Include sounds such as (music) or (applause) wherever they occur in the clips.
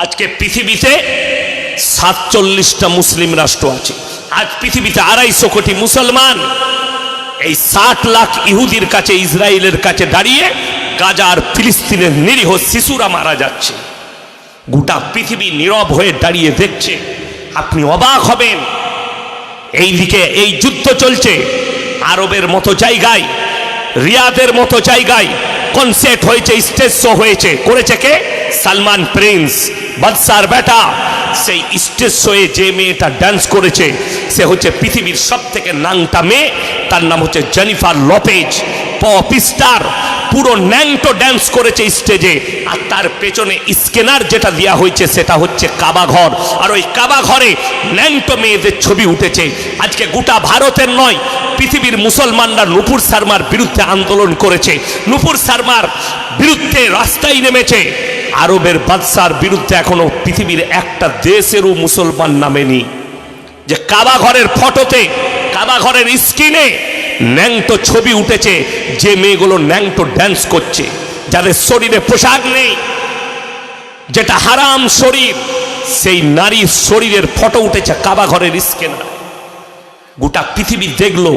আজকে পৃথিবীতে সাতচল্লিশটা মুসলিম রাষ্ট্র আছে। আজ পৃথিবীতে আড়াইশো কোটি মুসলমান। এই ষাট লাখ ইহুদির কাছে, ইসরায়েলের কাছে দাঁড়িয়ে গাজার ফিলিস্তিনের নিরীহ শিশুরা মারা যাচ্ছে। গোটা পৃথিবী নীরব হয়ে দাঁড়িয়ে দেখছে। আপনি অবাক হবেন। এই দিকে এই যুদ্ধ চলছে। আরবের মতো জায়গায়, রিয়াদের মতো জায়গায় কনসার্ট হয়েছে, স্টেজ শো হয়েছে। করেছে কে? সালমান প্রিন্স। বাদশার বেটা সেই স্টেজ শোয়ে যে মেয়েটা ডান্স করেছে, সে হচ্ছে পৃথিবীর সব থেকে নাংটা মেয়ে, তার নাম হচ্ছে জেনিফার লপেজ পপ স্টার পুরো ন্যাংটো ড্যান্স করেছে স্টেজে আর তার পেছনে স্কেনার যেটা দেওয়া হয়েছে, সেটা হচ্ছে কাবা ঘর আর ওই কাবা ঘরে ন্যাংটো মেয়েদের ছবি উঠেছে। আজকে গোটা ভারতের নয়, পৃথিবীর মুসলমানরা নুপুর শর্মার বিরুদ্ধে আন্দোলন করেছে। নুপুর শর্মার বিরুদ্ধে রাস্তায় নেমেছে। আরবের বাদশার বিরুদ্ধে এখনও পৃথিবীর একটা দেশেরও মুসলমান নামেনি। যে কাবা ঘরের ফটোতে, কাবা ঘরের স্ক্রিনে ন্যাংটো ছবি উঠেছে, যে মেয়েগুলো ন্যাংটো ড্যান্স করছে, যাদের শরীরে পোশাক নেই, যেটা হারাম শরীর, সেই নারীর শরীরের ফটো উঠেছে কাবা ঘরের স্ক্যানার গোটা পৃথিবী দেখল,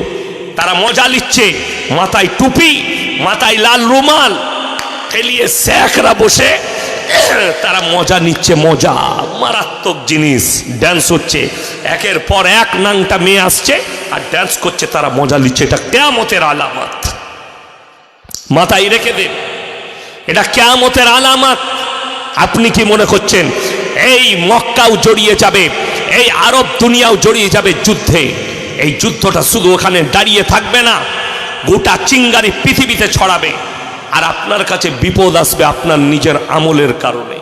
তারা মজা নিচ্ছে, মাথায় টুপি, মাথায় লাল রুমাল ফেলিয়ে শেখরা বসে (coughs) তারা মজা নিচ্ছে, মজা। মারাত্মক জিনিস ড্যান্স হচ্ছে। একের পর এক নাংটা মেয়ে আসছে আর ড্যান্স করছে, তারা মজা নিচ্ছে। এটা কেয়ামতের আলামত। মাথায় রেখে দেন এটা কেয়ামতের আলামত। আপনি কি মনে করছেন, এই মক্কাও জড়িয়ে যাবে, এই আরব দুনিয়াও জড়িয়ে যাবে যুদ্ধে? এই যুদ্ধটা শুধু ওখানে দাঁড়িয়ে থাকবে না, গোটা চিঙ্গারি পৃথিবীতে ছড়াবে। আর আপনার কাছে বিপদ আসবে আপনার নিজের আমলের কারণে।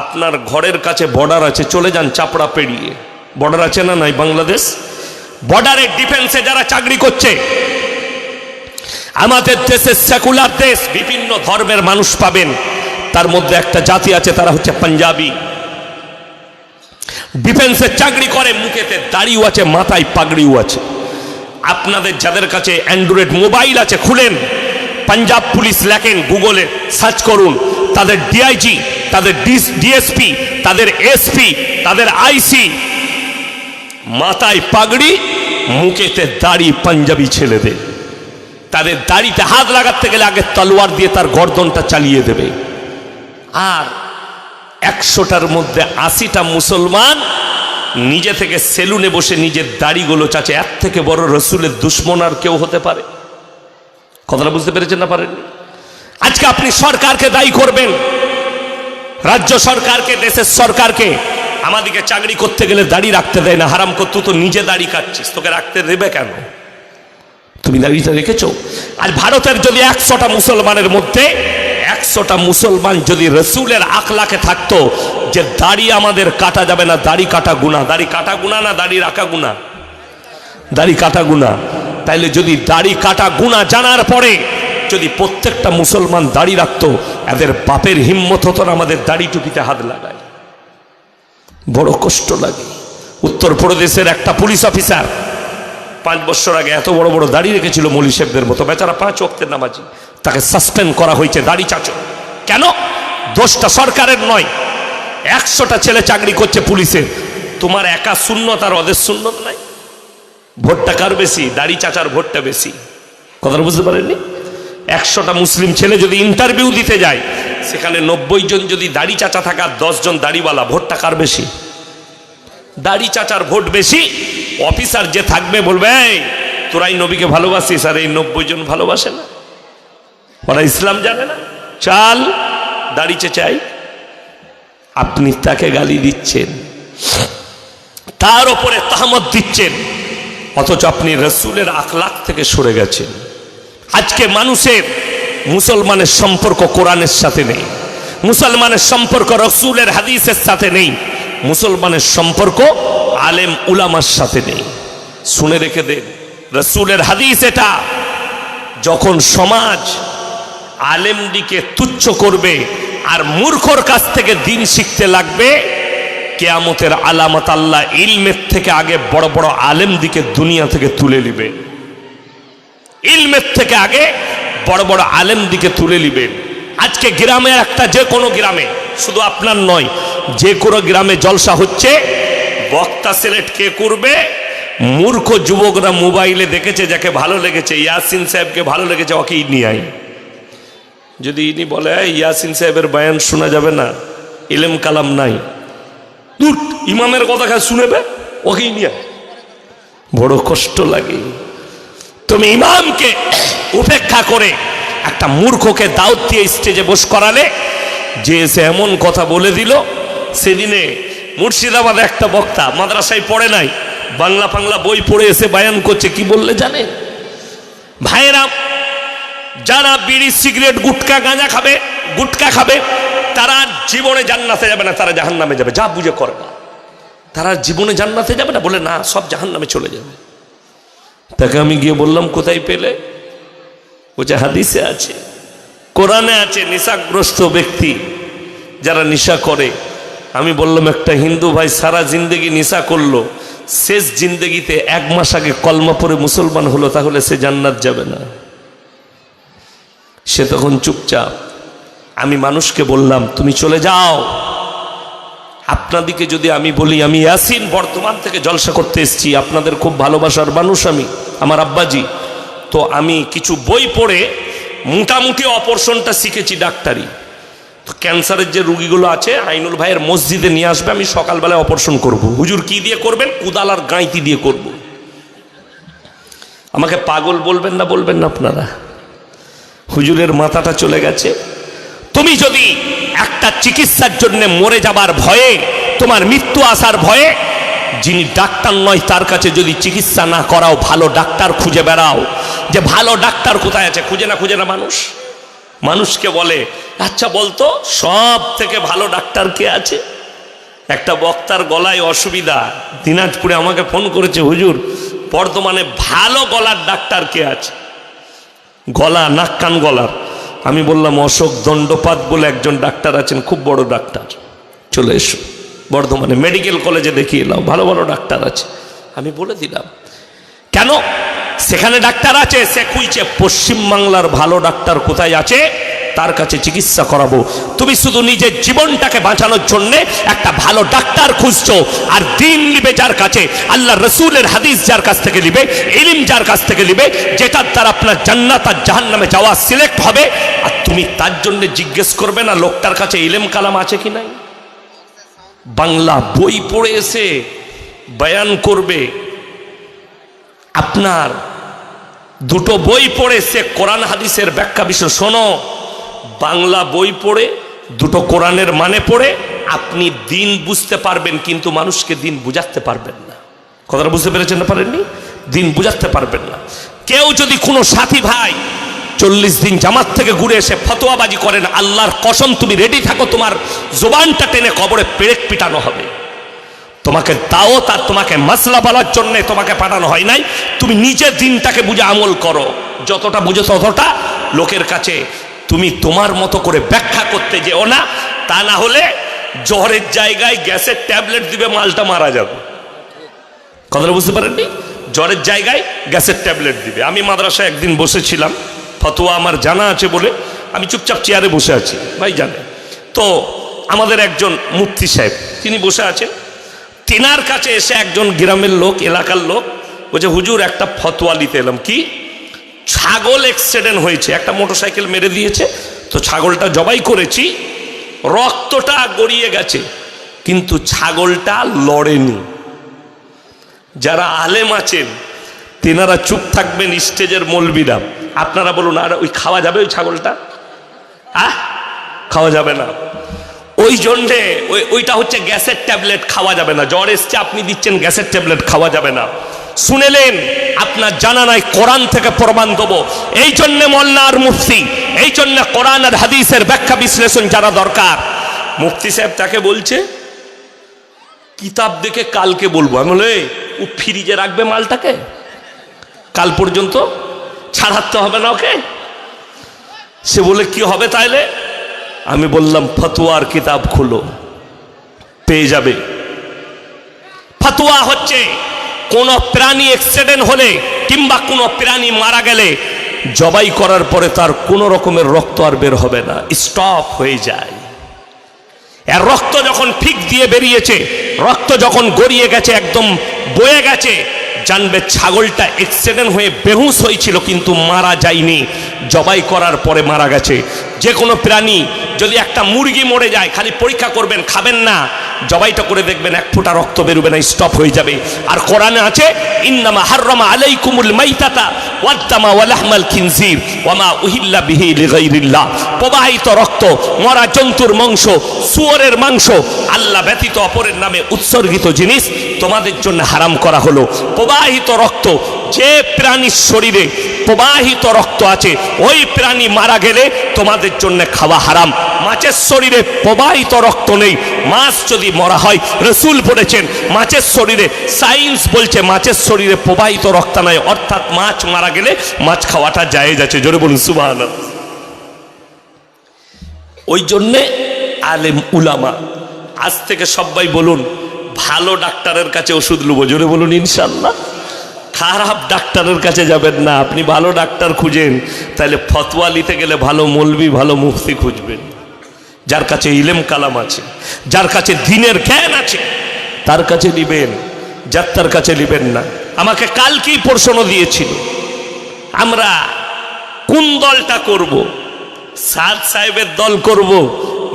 আপনার ঘরের কাছে বর্ডার আছে, চলে যান চাপড়া পেরিয়ে। বর্ডার আছে না নাই বাংলাদেশ? বর্ডারের ডিফেন্সে যারা চাকরি করছে, আমাদের দেশে সেকুলার দেশ, বিভিন্ন ধর্মের মানুষ পাবেন। তার মধ্যে একটা জাতি আছে, তারা হচ্ছে পাঞ্জাবি। ডিফেন্সে চাকরি করে, মুখেতে দাড়িও আছে, মাথায় পাগড়িও আছে। আপনাদের যাদের কাছে অ্যান্ড্রয়েড মোবাইল আছে, খুলেন। পাঞ্জাব পুলিশ লেখেন গুগলে সার্চ করুন। তাদের ডিআইজি তাদের ডিএসপি তাদের এসপি তাদের আইসি মাথায় পাগড়ি, মুখেতে দাড়ি পাঞ্জাবি ছেলেদের তাদের দাড়িতে হাত লাগাতে গেলে আগে তলোয়ার দিয়ে তার গর্দনটা চালিয়ে দেবে। আর একশোটার মধ্যে আশিটা মুসলমান নিজে থেকে সেলুনে বসে নিজের দাড়িগুলো চাচে, এর থেকে বড় রসুলের দুশ্মন আর কেউ হতে পারে। কথাটা বুঝতে পেরেছেন না পারেন আজকে আপনি সরকারকে দায়ী করবেন। রাজ্য সরকারকে, দেশের সরকারকে। আমাদেরকে চাকরি করতে গেলে দাড়ি রাখতে দেয় না। হারাম করতে তো নিজে দাড়ি কাটছিস। তোকে রাখতে দেবে কেন? তুমি দাড়িটা রেখেছো? আর ভারতের যদি একশোটা মুসলমানের মধ্যে একশোটা মুসলমান যদি রসুলের আখলাকে থাকতো, যে দাড়ি আমাদের কাটা যাবে না, দাড়ি কাটা গুণা। দাড়ি কাটা গুণা না দাড়ি রাখা গুণা? দাড়ি কাটা গুণা। তাইলে যদি দাড়ি কাটা গুণা জানার পরে যদি প্রত্যেকটা মুসলমান দাড়ি রাখতো, এদের বাপের হিম্মত হতো না আমাদের দাড়ি টুপিতে হাত লাগায়। বড় কষ্ট লাগে। উত্তরপ্রদেশের একটা পুলিশ অফিসার পাঁচ বছর আগে এত বড় বড় দাড়ি রেখেছিল মলি সাহেবদের মতো। বেচারা পাঁচ অক্তের নামাজি। তাকে সাসপেন্ড করা হয়েছে দাড়ি চাচো। কেন? দোষটা সরকারের নয়। একশোটা ছেলে চাকরি করছে পুলিশের। তোমার একা শূন্যত আর ওদের শূন্যত নাই। ভোটটা কার বেশি? দাড়ি চাচার ভোটটা বেশি। কথাটা বুঝতে পারেননি? একশোটা মুসলিম ছেলে যদি ইন্টারভিউ দিতে যায়, সেখানে নব্বই জন যদি দাড়ি চাচা থাকা জন দাড়িওয়ালা, ভোটটা কার বেশি? দাড়ি চাচার ভোট বেশি, অফিসার যে থাকবে বলবে তোরাই নবীকে ভালোবাসিস, আর এই নব্বই জন ভালোবাসে না। ওরা ইসলাম জানে না। চাল, দাড়ি চাই আপনি তাকে গালি দিচ্ছেন। তার ওপরে তাহমত দিচ্ছেন। অথচ আপনি রসুলের আখলাখ থেকে সরে গেছেন। আজকে মানুষের, মুসলমানের সম্পর্ক কোরআনের সাথে নেই। মুসলমানের সম্পর্ক রসুলের হাদিসের সাথে নেই। মুসলমানের সম্পর্ক আলেম উলামার সাথে নেই। শুনে রেখে দেন, রসুলের হাদিস এটা। যখন সমাজ আলেমদিকে তুচ্ছ করবে আর মূর্খর কাছ থেকে দিন শিখতে লাগবে কেয়ামতের আলামত আল্লাহ ইলমের থেকে আগে বড় বড় আলেম দিকে দুনিয়া থেকে তুলে নিবে। ইলমের থেকে আগে বড় বড় আলেম দিকে তুলে নিবেন আজকে গ্রামে একটা যে কোনো গ্রামে, শুধু আপনার নয়, যে কোনো গ্রামে জলসা হচ্ছে, বক্তা সিলেক্ট কে করবে? মূর্খ যুবকরা মোবাইলে দেখেছে যাকে ভালো লেগেছে, ইয়াসিন সাহেবকে ভালো লেগেছে ওকেই নিয়ে আয় যদি ইনি বলে, "এই ইয়াসিন সাহেবের বয়ান শোনা যাবে না, ইলেম কালাম নাই। দূর ইমামের কথা খায় শুনেবে? ওকেই নিয়ে বড় কষ্ট লাগে। তুমি ইমামকে উপেক্ষা করে একটা মূর্খকে দাওয়াত দিয়ে স্টেজে বস করালে, যে এসে এমন কথা বলে দিল, সেদিনে মুর্শিদাবাদ একটা বক্তা মাদ্রাসায় পড়ে নাই বাংলা ফাংলা বই পড়ে এসে বায়ান করছে, কি বললে জানে? ভাইয়েরা যারা বিড়ি, সিগারেট, গুটকা, গাঁজা খাবে, গুটকা খাবে, তারা জীবনে জান্নাতে যাবে না, তারা জাহান নামে যাবে। যা বুঝে করে না তারা জীবনে জান্নাতে যাবে না, বলে না, সব জাহান নামে চলে যাবে। তাকে আমি গিয়ে বললাম, কোথায় পেলে? বলছে হাদিসে আছে, কোরআনে আছে, নেশাগ্রস্ত ব্যক্তি যারা নেশা করে। আমি বললাম, একটা হিন্দু ভাই সারা জিন্দগি নেশা করল, শেষ জিন্দগিতে এক মাস আগে কলমা পরে মুসলমান হলো, তাহলে সে জান্নাত যাবে না। সে তখন চুপচাপ, আমি মানুষকে বললাম, তুমি চলে যাও। আপনাদিকে যদি আমি বলি, আমি ইয়াসিন বর্তমান থেকে জলসা করতে এসেছি, আপনাদের খুব ভালোবাসার মানুষ আমি, আমার আব্বাজি। তো আমি কিছু বই পড়ে মোটামুটি অপারেশনটা শিখেছি ডাক্তারি। তো ক্যান্সারের যে রুগীগুলো আছে, আইনুল ভাইয়ের মসজিদে নিয়ে আসবে, আমি সকালবেলায় অপারেশন করব। হুজুর কি দিয়ে করবেন? কুদাল আর গাঁইতি দিয়ে করব। আমাকে পাগল বলবেন না বলবেন না আপনারা। হুজুরের মাথাটা চলে গেছে। তুমি যদি একটা চিকিৎসার জন্য মরে যাবার ভয়ে, তোমার মৃত্যু আসার ভয়ে, যিনি ডাক্তার নয়, তার কাছে যদি চিকিৎসা না করাও, ভালো ডাক্তার খুঁজে বেড়াও। যে ভালো ডাক্তার কোথায় আছে, খুঁজে না খুঁজে না মানুষ। মানুষকে বলে আচ্ছা বলতো, সব থেকে ভালো ডাক্তার কে আছে? একটা বক্তার গলায় অসুবিধা। দিনাজপুরে আমাকে ফোন করেছে, হুজুর, বর্তমানে ভালো গলার ডাক্তার কে আছে? গলা, নাক, কান, গলার। আমি বললাম, অশোক দণ্ডপাত বলে একজন ডাক্তার আছেন, খুব বড় ডাক্তার। চলে এসো। বর্ধমানে মেডিকেল কলেজে দেখিয়ে এলাম ভালো ভালো ডাক্তার আছে। আমি বলে দিলাম, কেন? সেখানে ডাক্তার আছে, সে খুঁজছে, পশ্চিমবাংলার ভালো ডাক্তার কোথায় আছে? তার কাছে চিকিৎসা করাবো। তুমি শুধু নিজের জীবনটাকে বাঁচানোর জন্য একটা ভালো ডাক্তার খুঁজছো, আর দিন নিবে যার কাছে, আল্লাহ রসুলের হাদিস যার কাছ থেকে নিবে, ইলিম যার কাছ থেকে নিবে, যেটার দ্বারা আপনার জান্নাত আর জাহান নামে যাওয়া সিলেক্ট হবে। আর তুমি তার জন্য জিজ্ঞেস করবে না, লোকটার কাছে ইলেম কালাম আছে কি নাই? বাংলা বই পড়ে এসে বয়ান করবে, আপনার দুটো বই পড়ে সে কোরআন হাদিসের ব্যাখ্যা বিষয় শোনো। বাংলা বই পড়ে, দুটো কোরআনের মানে পড়ে, আপনি দিন বুঝতে পারবেন, কিন্তু মানুষকে দিন বুঝাতে পারবেন না। কথাটা বুঝতে পেরেছেন না পারেননি? দিন বুঝাতে পারবেন না। কেউ যদি কোনো সাথী ভাই চল্লিশ দিন জামাত থেকে ঘুরে এসে ফতোয়াবাজি করেন, আল্লাহর কসম, তুমি রেডি থাকো, তোমার জোবানটা টেনে কবরে পেরেক পিটানো হবে। তোমাকে দাও তার তোমাকে মাসলা বলার জন্য তোমাকে পাঠানো হয় নাই। তুমি নিজে দিনটাকে বুঝে আমল করো। যতটা বুঝো ততটা লোকের কাছে তুমি তোমার মতো করে ব্যাখ্যা করতে যেও না, তা না হলে জ্বরের জায়গায় গ্যাসের ট্যাবলেট দিবে, মালটা মারা যাবে। কথাটা বুঝতে পারেননি? জ্বরের জায়গায় গ্যাসের ট্যাবলেট দিবে। আমি মাদ্রাসায় একদিন বসেছিলাম, ফতোয়া আমার জানা আছে বলে আমি চুপচাপ চেয়ারে বসে আছি, ভাই জানে। তো আমাদের একজন মুফতি সাহেব, তিনি বসে আছেন। তেনার কাছে এসে একজন গ্রামের লোক, এলাকার লোক, বলছে, হুজুর, একটা ফতোয়া নিতে এলাম। কি? ছাগল অ্যাক্সিডেন্ট হয়েছে। একটা মোটরসাইকেল মেরে দিয়েছে। তো ছাগলটা জবাই করেছি, রক্তটা গড়িয়ে গেছে, কিন্তু ছাগলটা লড়েনি। যারা আলেম আছেন, তেনারা চুপ থাকবেন স্টেজের মলবিরা। আপনারা বলুন, আর ওই খাওয়া যাবে ওই ছাগলটা? আহ, খাওয়া যাবে না। ওই জন্যে ওই ওইটা হচ্ছে গ্যাসের ট্যাবলেট, খাওয়া যাবে না। জ্বর এসছে, আপনি দিচ্ছেন গ্যাসের ট্যাবলেট, খাওয়া যাবে না। শুনেলেন আপনার জানা নাই, কোরআন থেকে প্রমাণ দেবো। এই জন্যে আর মুফতি, এই জন্য কোরআন আর হাদিসের ব্যাখ্যা বিশ্লেষণ জানা দরকার। মুফতি সাহেব তাকে বলছে, কিতাব দেখে কালকে বলব। আমি বলে ও ফ্রিজে রাখবে মালটাকে? কাল পর্যন্ত? ছাড়াতে হবে না ওকে? সে বলে কি হবে তাইলে? আমি বললাম, ফতুয়ার কিতাব খুলো, পেয়ে যাবে। ফতুয়া হচ্ছে কোন প্রাণী অ্যাক্সিডেন্ট হলে কিংবা কোনো প্রাণী মারা গেলে জবাই করার পরে তার কোনো রকমের রক্ত আর বের হবে না স্টপ হয়ে যায়। এর রক্ত যখন ফিক দিয়ে বেরিয়েছে, রক্ত যখন গড়িয়ে গেছে, একদম বয়ে গেছে, জানবে ছাগলটা অ্যাক্সিডেন্ট হয়ে বেহুশ হয়েছিল কিন্তু মারা যায়নি, জবাই করার পরে মারা গেছে। যে কোনো প্রাণী যদি একটা মুরগি মরে যায়, খালি পরীক্ষা করবেন, খাবেন না জবাইটা করে দেখবেন এক ফোঁটা রক্ত বেরোবে না স্টপ হয়ে যাবে। আর কোরআনে আছে, ইন্নামা হাররামা আলাইকুমুল মাইতাতা ওয়াদ্দামা ওয়ালাহমাল খিনজির ওয়ামা উহিল্লা বিহি লিগাইরিল্লাহ। প্রবাহিত রক্ত, মরা জন্তুর মাংস, শুয়োরের মাংস, আল্লাহ ব্যতীত অপরের নামে উৎসর্গিত জিনিস তোমাদের জন্য হারাম করা হলো। প্রবাহিত রক্ত, যে প্রাণীর শরীরে প্রবাহিত রক্ত আছে, ওই প্রাণী মারা গেলে তোমাদের জন্য খাওয়া হারাম। মাছের শরীরে প্রবাহিত রক্ত নেই। মাছ যদি মরা হয়। রসুল বলেছেন, মাছের শরীরে সায়েন্স বলছে, মাছের শরীরে প্রবাহিত রক্ত নাই, অর্থাৎ মাছ মারা গেলে মাছ খাওয়াটা জায়েজ আছে। জোরে বলুন সুবাহ ওই জন্যে আলেম, উলামা, আজ থেকে সবাই বলুন, ভালো ডাক্তারের কাছে ওষুধ লুবো। জোরে বলুন ইনশাল্লাহ খারাপ ডাক্তারের কাছে যাবেন না, আপনি ভালো ডাক্তার খুঁজেন, তাহলে ফতোয়া নিতে গেলে ভালো মলবি, ভালো মুফতি খুঁজবেন। যার কাছে ইলেম কালাম আছে, যার কাছে দিনের জ্ঞান আছে, তার কাছে নিবেন, যার তার কাছে নিবেন না। আমাকে কালকেই প্রশ্ন দিয়েছিল, আমরা কোন দলটা করব? সাদ সাহেবের দল করব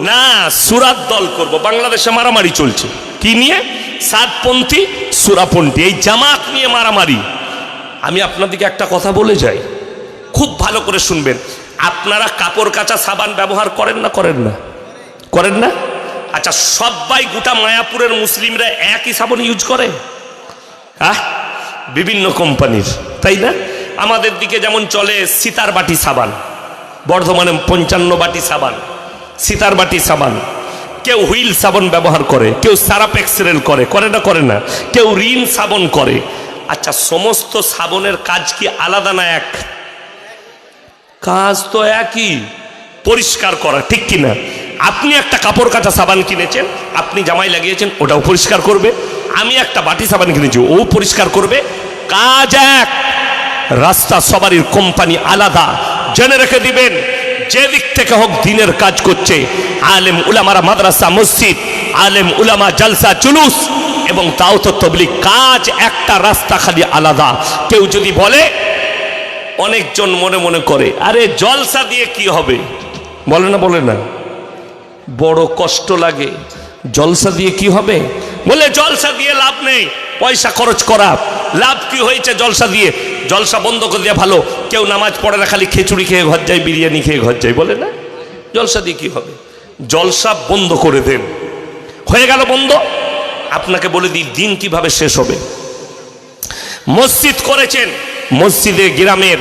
না সুরাত দল করব? বাংলাদেশে মারামারি চলছে। কি নিয়ে? সাতপন্থী সুরাপন্থী, এই জামাত নিয়ে মারামারি। আমি আপনাদেরকে একটা কথা বলে যাই, খুব ভালো করে শুনবেন। আপনারা কাপড় কাচা সাবান ব্যবহার করেন না করেন না? করেন না? আচ্ছা সবাই গোটা মায়াপুরের মুসলিমরা একই সাবান ইউজ করে? হ্যাঁ বিভিন্ন কোম্পানির, তাই না? আমাদের দিকে যেমন চলে সিতার বাটি সাবান, বর্ধমানে পঞ্চান্ন বাটি সাবান, সিতার বাটি সাবান। কেউ হুইল সাবান ব্যবহার করে, কেউ সারাপ এক্সেল করে করে না করে না। কেউ রিন সাবন করে। আচ্ছা সমস্ত সাবনের কাজ কি আলাদা না এক? কাজ তো একই, পরিষ্কার করা, ঠিক কি না আপনি একটা কাপড় কাচা সাবান কিনেছেন, আপনি জামাই লাগিয়েছেন, ওটাও পরিষ্কার করবে। আমি একটা বাটি সাবান কিনেছি, ও পরিষ্কার করবে। কাজ এক, রাস্তা সবারই কোম্পানি আলাদা। জেনে রেখে দিবেন যে দিক থেকে হোক দিনের কাজ করছে, আলেম উলামারা মাদ্রাসা মসজিদ, আলেম উলামা জালসা জুলুস, এবং তাও তো তবলিক কাজ একটা, রাস্তা খালি আলাদা। কেউ যদি বলে, অনেকজন মনে মনে করে, আরে জলসা দিয়ে কি হবে? বলে না বলে না। বড় কষ্ট লাগে। জলসা দিয়ে কি হবে? বলে, জলসা দিয়ে লাভ নেই, পয়সা খরচ করা। লাভ কি হয়েছে জলসা দিয়ে? জলসা বন্ধ করে দেওয়া ভালো। কেউ নামাজ পড়ে না, খালি খিচুড়ি খেয়ে ঘর যায়, বিরিয়ানি খেয়ে ঘর যায়, বলে না? জলসা দিয়ে কি হবে? জলসা বন্ধ করে দেন। হয়ে গেল বন্ধ। আপনাকে বলে দিই, দিন কীভাবে শেষ হবে? মসজিদ করেছেন, মসজিদে গ্রামের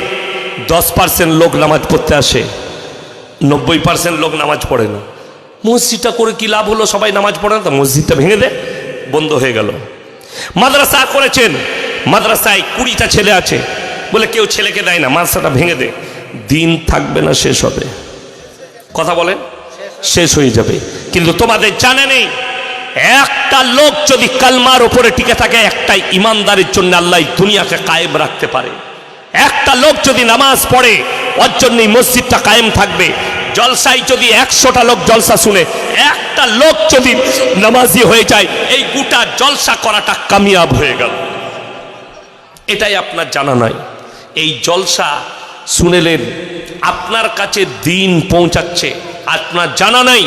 দশ পার্সেন্ট লোক নামাজ পড়তে আসে। নব্বই পার্সেন্ট লোক নামাজ পড়ে না। মসজিদটা করে কি লাভ হলো? সবাই নামাজ পড়ে না তো? মসজিদটা ভেঙে দে, বন্ধ হয়ে গেল। মাদ্রাসা করেছেন। মাদ্রাসায় কুড়িটা ছেলে আছে। বলে কেউ ছেলেকে দেয় না, মাদ্রাসাটা ভেঙে দে। দিন থাকবে না, শেষ হবে। কথা বলেন, শেষ হয়ে যাবে। কিন্তু তোমাদের জানে নেই, একটা লোক যদি কালমার ওপরে টিকে থাকে একটাই ইমানদারের জন্য আল্লাহ দুনিয়াকে কায়েম রাখতে পারে। একটা লোক যদি নামাজ পড়ে, ওর জন্যই মসজিদটা কায়েম থাকবে। জলসায় যদি একশোটা লোক জলসা শুনে, একটা লোক যদি নামাজি হয়ে যায়, এই গোটা জলসা করাটা কামিয়াব হয়ে গেল। এটাই আপনার জানা নয় এই জলসা শুনেলেন আপনার কাছে দিন পৌঁছাচ্ছে। আপনার জানা নাই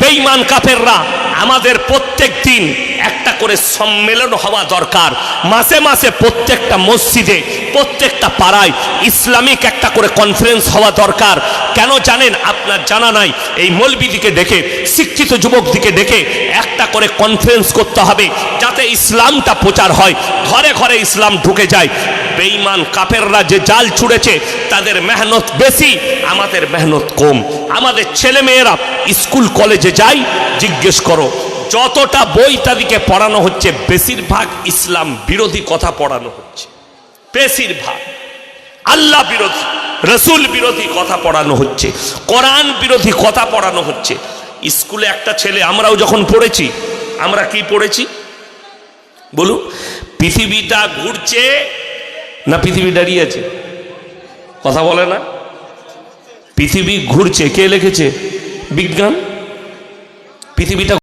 বেইমান কাফেররা আমাদের প্রত্যেক দিন একটা করে সম্মেলন হওয়া দরকার। মাসে মাসে প্রত্যেকটা মসজিদে প্রত্যেকটা পাড়ায় ইসলামিক একটা করে কনফারেন্স হওয়া দরকার। কেন জানেন আপনার জানা নাই? এই মলবিদিকে দেখে, শিক্ষিত যুবক দিকে দেখে একটা করে কনফারেন্স করতে হবে যাতে ইসলামটা প্রচার হয়। ঘরে ঘরে ইসলাম ঢুকে যায়। বেঈমান কাফেররা যে জাল ছুড়েছে, তাদের মেহনত বেশি, আমাদের মেহনত কম। আমাদের ছেলে মেয়েরা স্কুল, কলেজে যায়, জিজ্ঞেস করো, যতটা বই তাদেরকে পড়ানো হচ্ছে, বেশিরভাগ ইসলাম বিরোধী কথা পড়ানো হচ্ছে। বেশিরভাগ। আল্লাহ বিরোধী, রসুল বিরোধী কথা পড়ানো হচ্ছে, কোরআন বিরোধী কথা পড়ানো হচ্ছে। স্কুলে একটা ছেলে, আমরাও যখন পড়েছি, আমরা কি পড়েছি? বলুন, পৃথিবীটা ঘুরছে না পৃথিবী দাঁড়িয়েছে কথা বলে না? পৃথিবী ঘুরছে, কে লিখেছে? বিজ্ঞান? পৃথিবীটা